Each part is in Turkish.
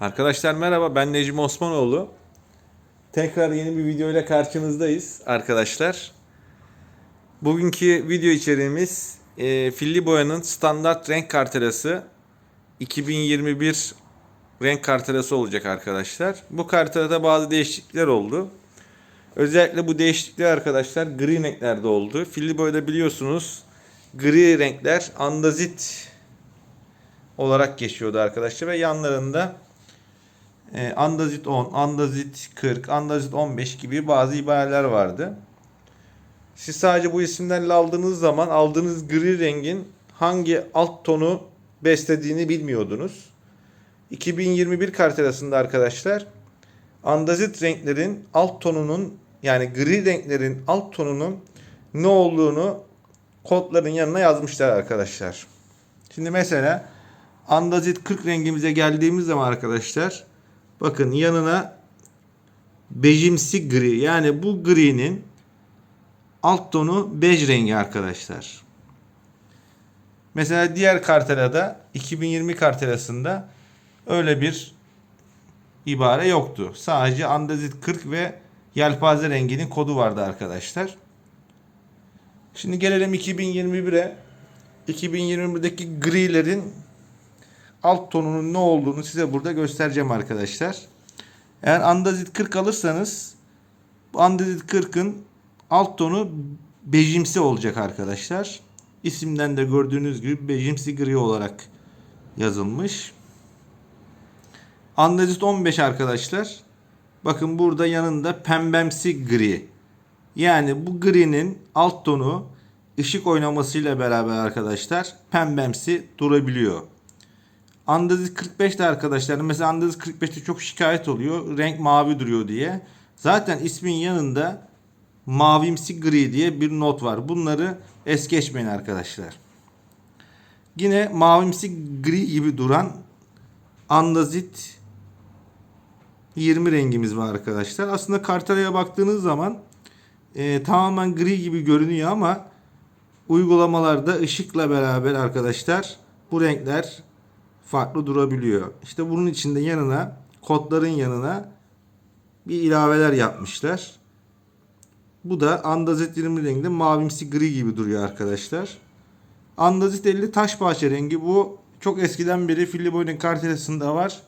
Arkadaşlar merhaba ben Necmi Osmanoğlu. Tekrar yeni bir video ile karşınızdayız arkadaşlar. Bugünkü video içeriğimiz e, Filli Boya'nın standart renk kartelası 2021 renk kartelası olacak arkadaşlar. Bu kartelada bazı değişiklikler oldu. Özellikle bu değişiklikler arkadaşlar gri renklerde oldu. Filli Boya'da biliyorsunuz gri renkler andazit olarak geçiyordu arkadaşlar ve yanlarında e, andazit 10, andazit 40, andazit 15 gibi bazı ibareler vardı. Siz sadece bu isimlerle aldığınız zaman aldığınız gri rengin hangi alt tonu beslediğini bilmiyordunuz. 2021 kartelasında arkadaşlar andazit renklerin alt tonunun yani gri renklerin alt tonunun ne olduğunu kodların yanına yazmışlar arkadaşlar. Şimdi mesela andazit 40 rengimize geldiğimiz zaman arkadaşlar bakın yanına bejimsi gri yani bu gri'nin alt tonu bej rengi arkadaşlar. Mesela diğer kartelada 2020 kartelasında öyle bir ibare yoktu. Sadece andazit 40 ve yelpaze renginin kodu vardı arkadaşlar. Şimdi gelelim 2021'e. 2021'deki grilerin alt tonunun ne olduğunu size burada göstereceğim arkadaşlar. Eğer andazit 40 alırsanız andazit 40'ın alt tonu bejimsi olacak arkadaşlar. İsimden de gördüğünüz gibi bejimsi gri olarak yazılmış. Andazit 15 arkadaşlar. Bakın burada yanında pembemsi gri. Yani bu gri'nin alt tonu ışık oynamasıyla beraber arkadaşlar pembemsi durabiliyor. Andazit 45'te arkadaşlar mesela Andazit 45'te çok şikayet oluyor. Renk mavi duruyor diye. Zaten ismin yanında mavimsi gri diye bir not var. Bunları es geçmeyin arkadaşlar. Yine mavimsi gri gibi duran andazit 20 rengimiz var arkadaşlar. Aslında kartelaya baktığınız zaman e, tamamen gri gibi görünüyor ama uygulamalarda ışıkla beraber arkadaşlar bu renkler farklı durabiliyor. İşte bunun içinde yanına kodların yanına bir ilaveler yapmışlar. Bu da andazit 20 renginde mavimsi gri gibi duruyor arkadaşlar. Andazit 50 taş bahçe rengi. Bu çok eskiden beri Filliboy'un kartelasında var.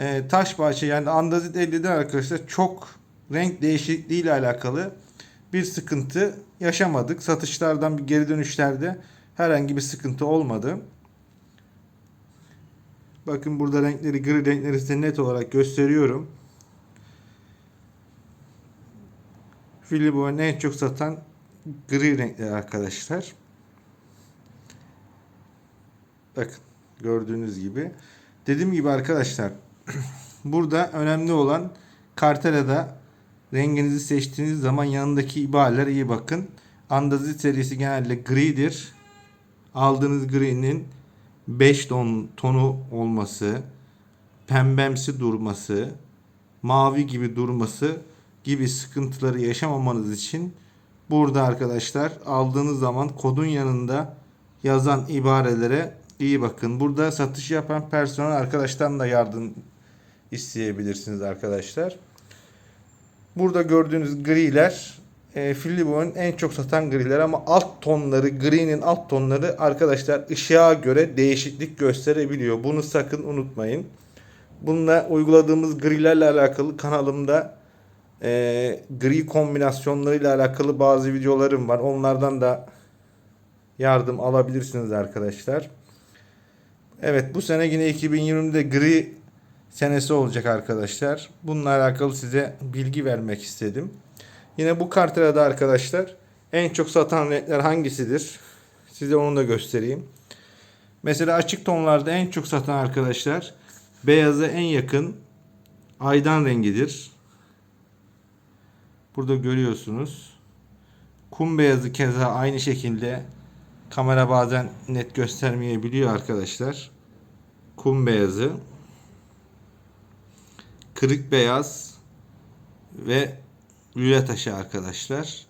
Ee, taş bahçe yani andazit 50'den arkadaşlar çok renk değişikliği ile alakalı bir sıkıntı yaşamadık. Satışlardan bir geri dönüşlerde herhangi bir sıkıntı olmadı. Bakın burada renkleri gri renkleri size net olarak gösteriyorum. Filibon'un en çok satan gri renkler arkadaşlar. Bakın gördüğünüz gibi. Dediğim gibi arkadaşlar burada önemli olan kartelada renginizi seçtiğiniz zaman yanındaki ibareler iyi bakın. Andazit serisi genelde gridir. Aldığınız gri'nin 5 ton tonu olması, pembemsi durması, mavi gibi durması gibi sıkıntıları yaşamamanız için burada arkadaşlar aldığınız zaman kodun yanında yazan ibarelere iyi bakın. Burada satış yapan personel arkadaştan da yardım isteyebilirsiniz arkadaşlar. Burada gördüğünüz griler e, Fillibo'nun en çok satan griler ama alt tonları, gri'nin alt tonları arkadaşlar ışığa göre değişiklik gösterebiliyor. Bunu sakın unutmayın. Bununla uyguladığımız grilerle alakalı kanalımda e, gri kombinasyonlarıyla alakalı bazı videolarım var. Onlardan da yardım alabilirsiniz arkadaşlar. Evet bu sene yine 2020'de gri senesi olacak arkadaşlar. Bununla alakalı size bilgi vermek istedim. Yine bu kartelada arkadaşlar en çok satan renkler hangisidir? Size onu da göstereyim. Mesela açık tonlarda en çok satan arkadaşlar beyaza en yakın aydan rengidir. Burada görüyorsunuz. Kum beyazı keza aynı şekilde kamera bazen net göstermeyebiliyor arkadaşlar. Kum beyazı. Kırık beyaz ve lüle taşı arkadaşlar.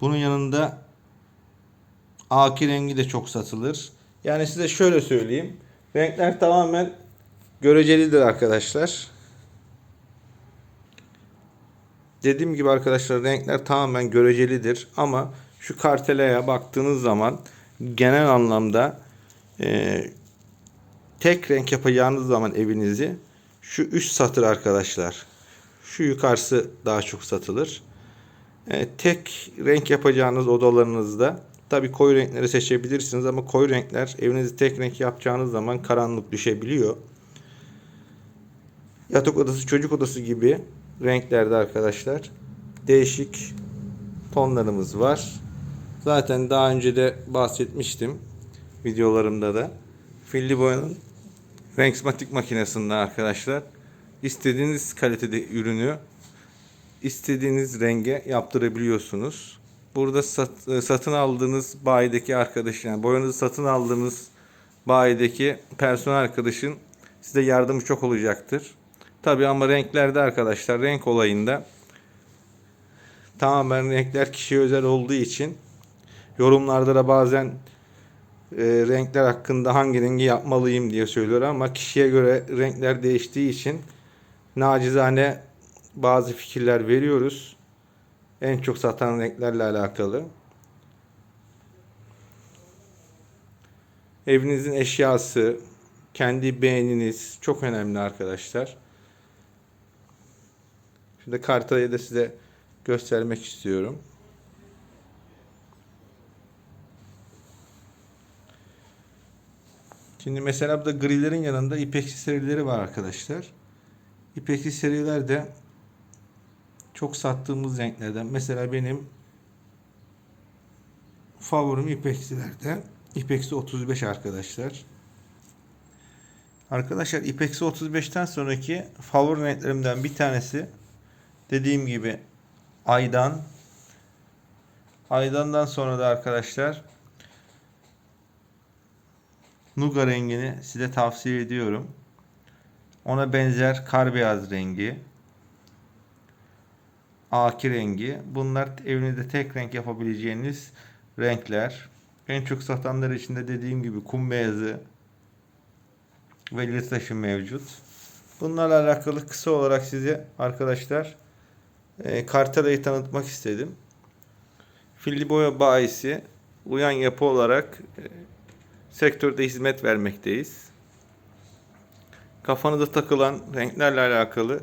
Bunun yanında aki rengi de çok satılır. Yani size şöyle söyleyeyim. Renkler tamamen görecelidir arkadaşlar. Dediğim gibi arkadaşlar renkler tamamen görecelidir ama şu kartelaya baktığınız zaman genel anlamda e, tek renk yapacağınız zaman evinizi şu üst satır arkadaşlar. Şu yukarısı daha çok satılır. E, tek renk yapacağınız odalarınızda tabii koyu renkleri seçebilirsiniz ama koyu renkler evinizi tek renk yapacağınız zaman karanlık düşebiliyor. Yatak odası, çocuk odası gibi renklerde arkadaşlar değişik tonlarımız var. Zaten daha önce de bahsetmiştim videolarımda da. Filli boyanın Renksmatik makinesinde arkadaşlar istediğiniz kalitede ürünü istediğiniz renge yaptırabiliyorsunuz. Burada sat- e, satın aldığınız bayideki arkadaşın, yani boyanızı satın aldığınız bayideki personel arkadaşın size yardımı çok olacaktır. Tabi ama renklerde arkadaşlar renk olayında tamamen renkler kişiye özel olduğu için yorumlarda da bazen e, renkler hakkında hangi rengi yapmalıyım diye söylüyor ama kişiye göre renkler değiştiği için nacizane bazı fikirler veriyoruz. En çok satan renklerle alakalı. Evinizin eşyası, kendi beğeniniz çok önemli arkadaşlar. Şimdi kartayı da size göstermek istiyorum. Şimdi mesela burada grilerin yanında ipeksi serileri var arkadaşlar. İpeksi seriler de çok sattığımız renklerden. Mesela benim favorim ipeksilerde. İpeksi 35 arkadaşlar. Arkadaşlar İpeksi 35'ten sonraki favori renklerimden bir tanesi dediğim gibi Aydan. Aydan'dan sonra da arkadaşlar Nuga rengini size tavsiye ediyorum. Ona benzer kar beyaz rengi. Aki rengi. Bunlar evinizde tek renk yapabileceğiniz renkler. En çok satanlar içinde dediğim gibi kum beyazı ve lir taşı mevcut. Bunlarla alakalı kısa olarak size arkadaşlar e, Kartela'yı tanıtmak istedim. Filli boya bayisi uyan yapı olarak e, sektörde hizmet vermekteyiz. Kafanıza takılan renklerle alakalı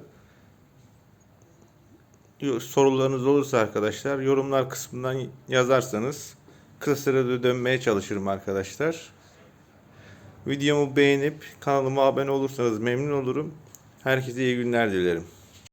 sorularınız olursa arkadaşlar yorumlar kısmından yazarsanız kısa sürede dönmeye çalışırım arkadaşlar. Videomu beğenip kanalıma abone olursanız memnun olurum. Herkese iyi günler dilerim.